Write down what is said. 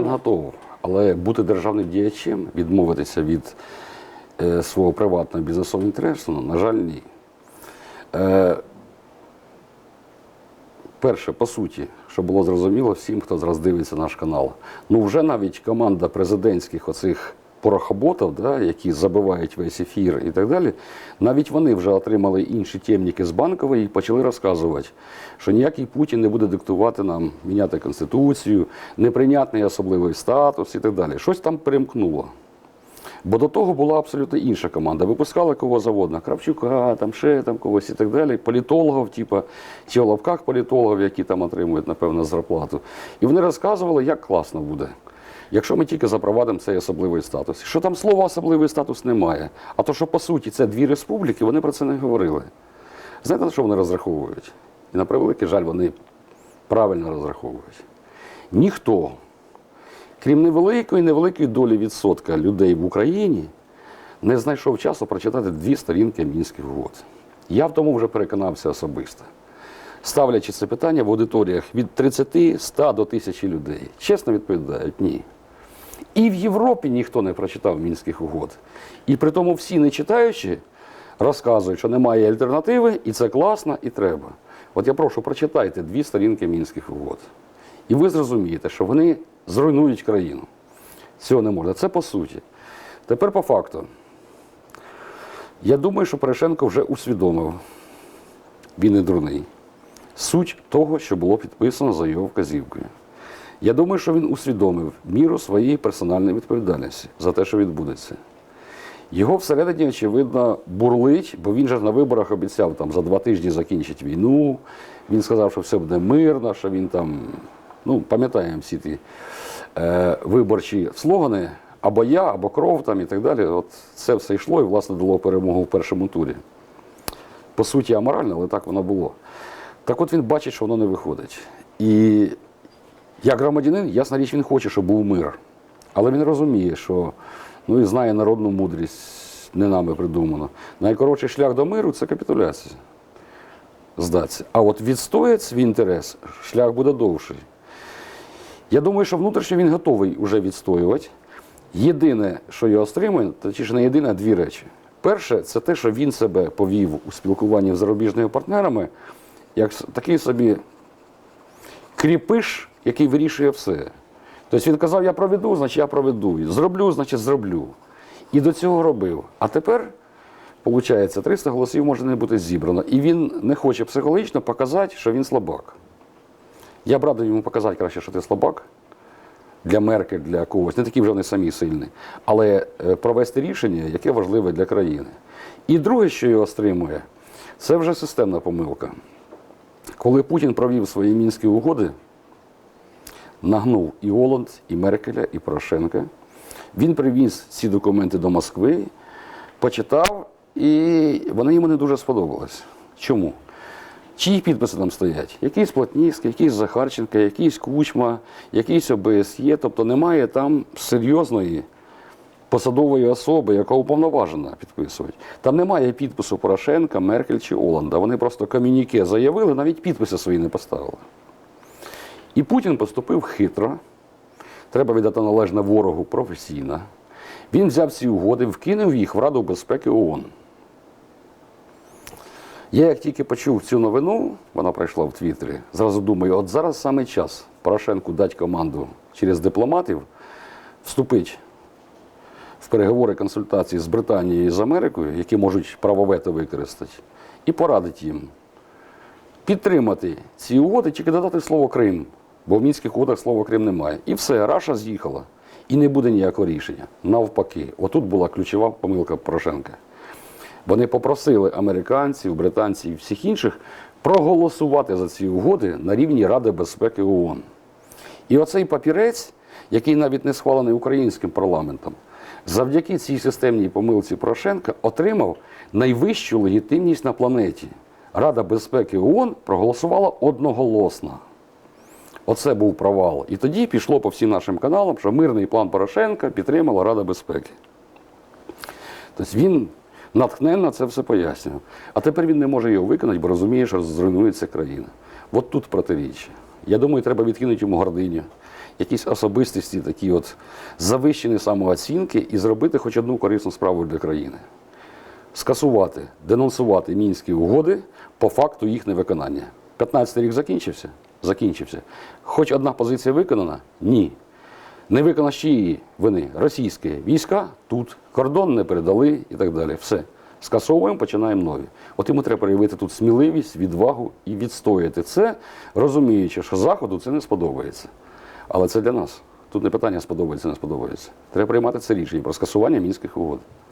Він готов, але бути державним діячем, відмовитися від е, свого приватного бізнесового інтересу, ну, на жаль, ні. Е, перше, по суті, щоб було зрозуміло всім, хто зараз дивиться наш канал. Ну, вже навіть команда президентських оцих порохоботів, да, які забивають весь ефір і так далі, навіть вони вже отримали інші темніки з банкової і почали розказувати, що ніякий Путін не буде диктувати нам міняти конституцію, неприйнятний особливий статус і так далі. Щось там перемкнуло. Бо до того була абсолютно інша команда. Випускали кого завгодно, Кравчука, там ще там когось і так далі, політологів, типу, чи в лавках політологів, які там отримують, напевно, зарплату. І вони розказували, як класно буде, якщо ми тільки запровадимо цей особливий статус. Що там слова особливий статус немає. А то, що по суті це дві республіки, вони про це не говорили. Знаєте, на що вони розраховують? І на превеликий жаль, вони правильно розраховують. Ніхто крім невеликої невеликої долі відсотка людей в Україні, не знайшов часу прочитати дві сторінки мінських угод. Я в тому вже переконався особисто. Ставлячи це питання в аудиторіях від 30, 100 до 1000 людей. Чесно відповідають, ні. І в Європі ніхто не прочитав мінських угод. І при тому всі не читаючи, розказують, що немає альтернативи, і це класно, і треба. От я прошу, прочитайте дві сторінки мінських угод. І ви зрозумієте, що вони зруйнують країну. Цього не можна. Це по суті. Тепер по факту. Я думаю, що Порошенко вже усвідомив, він не дурний, суть того, що було підписано за його вказівкою. Я думаю, що він усвідомив міру своєї персональної відповідальності за те, що відбудеться. Його всередині, очевидно, бурлить, бо він же на виборах обіцяв там за два тижні закінчить війну. Він сказав, що все буде мирно, що він там, ну, пам'ятаємо всі ті е, виборчі слогани, або я, або кров там і так далі. От це все йшло і, власне, дало перемогу в першому турі. По суті, аморально, але так воно було. Так от він бачить, що воно не виходить. І як громадянин, ясна річ, він хоче, щоб був мир. Але він розуміє, що ну і знає народну мудрість, не нами придумано. Найкоротший шлях до миру це капітуляція. Здатися. А от відстояти свій інтерес, шлях буде довший. Я думаю, що внутрішньо він готовий вже відстоювати. Єдине, що його стримує, точніше не єдине, а дві речі. Перше, це те, що він себе повів у спілкуванні з зарубіжними партнерами, як такий собі кріпиш, який вирішує все. Тобто він казав, я проведу, значить я проведу. Зроблю, значить зроблю. І до цього робив. А тепер, виходить, 300 голосів може не бути зібрано. І він не хоче психологічно показати, що він слабак. Я б радий йому показати краще, що ти слабак для Меркель, для когось. Не такі вже вони самі сильні. Але е, провести рішення, яке важливе для країни. І друге, що його стримує, це вже системна помилка. Коли Путін провів свої мінські угоди, нагнув і Оланд, і Меркеля, і Порошенка. Він привіз ці документи до Москви, почитав, і вони йому не дуже сподобались. Чому? Чиї підписи там стоять? Якийсь Плотніцький, якийсь Захарченко, якийсь Кучма, якийсь ОБСЄ. Тобто немає там серйозної посадової особи, яка уповноважена підписувати. Там немає підпису Порошенка, Меркель чи Оланда. Вони просто комюніке заявили, навіть підписи свої не поставили. І Путін поступив хитро. Треба віддати належне ворогу професійно. Він взяв ці угоди, вкинув їх в Раду безпеки ООН. Я як тільки почув цю новину, вона пройшла в Твіттері, зразу думаю, от зараз саме час Порошенку дати команду через дипломатів вступити в переговори консультації з Британією і з Америкою, які можуть право вето використати, і порадити їм підтримати ці угоди, тільки додати слово Крим, бо в мінських угодах слова Крим немає. І все, Раша з'їхала. І не буде ніякого рішення. Навпаки, отут була ключова помилка Порошенка. Вони попросили американців, британців і всіх інших проголосувати за ці угоди на рівні Ради безпеки ООН. І оцей папірець, який навіть не схвалений українським парламентом, завдяки цій системній помилці Порошенка отримав найвищу легітимність на планеті. Рада безпеки ООН проголосувала одноголосно. Оце був провал. І тоді пішло по всім нашим каналам, що мирний план Порошенка підтримала Рада безпеки. Тобто він натхненно це все пояснював. А тепер він не може його виконати, бо розуміє, що зруйнується країна. От тут протиріччя. Я думаю, треба відкинути йому гординю. якісь особистості, такі от завищені самооцінки і зробити хоч одну корисну справу для країни. Скасувати, денонсувати мінські угоди по факту їх невиконання. 15 рік закінчився? Закінчився. Хоч одна позиція виконана? Ні. Не виконано з чиєї вини російські війська тут, кордон не передали і так далі. Все. Скасовуємо, починаємо нові. От йому треба проявити тут сміливість, відвагу і відстояти це, розуміючи, що Заходу це не сподобається. Але це для нас. Тут не питання сподобається, не сподобається. Треба приймати це рішення про скасування мінських угод.